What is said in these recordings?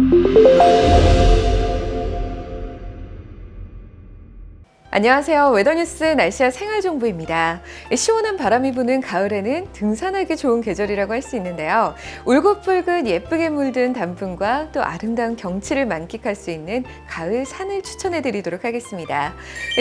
Música 안녕하세요. 웨더뉴스 날씨와 생활정보입니다. 시원한 바람이 부는 가을에는 등산하기 좋은 계절이라고 할 수 있는데요. 울긋불긋 예쁘게 물든 단풍과 또 아름다운 경치를 만끽할 수 있는 가을 산을 추천해 드리도록 하겠습니다.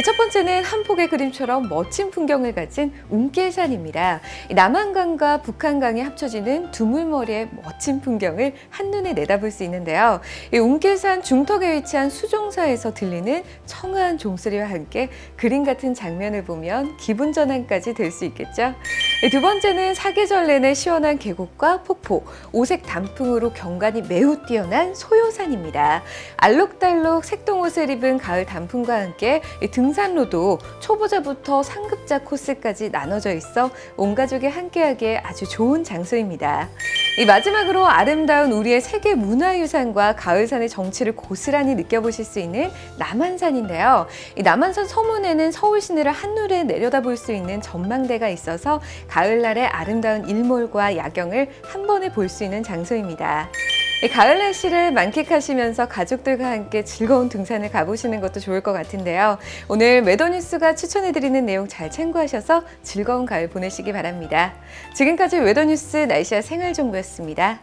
첫 번째는 한 폭의 그림처럼 멋진 풍경을 가진 운길산입니다. 남한강과 북한강이 합쳐지는 두물머리의 멋진 풍경을 한눈에 내다볼 수 있는데요. 이 운길산 중턱에 위치한 수종사에서 들리는 청아한 종소리와 함께 그림 같은 장면을 보면 기분 전환까지 될 수 있겠죠. 네, 두 번째는 사계절 내내 시원한 계곡과 폭포, 오색 단풍으로 경관이 매우 뛰어난 소요산입니다. 알록달록 색동옷을 입은 가을 단풍과 함께 이 등산로도 초보자부터 상급자 코스까지 나눠져 있어 온 가족이 함께하기에 아주 좋은 장소입니다. 이 마지막으로 아름다운 우리의 세계 문화유산과 가을산의 정취를 고스란히 느껴보실 수 있는 남한산인데요. 이 남한산 서문에는 서울 시내를 한눈에 내려다볼 수 있는 전망대가 있어서 가을날의 아름다운 일몰과 야경을 한 번에 볼 수 있는 장소입니다. 이 가을 날씨를 만끽하시면서 가족들과 함께 즐거운 등산을 가보시는 것도 좋을 것 같은데요. 오늘 웨더뉴스가 추천해드리는 내용 잘 참고하셔서 즐거운 가을 보내시기 바랍니다. 지금까지 웨더뉴스 날씨와 생활정보였습니다.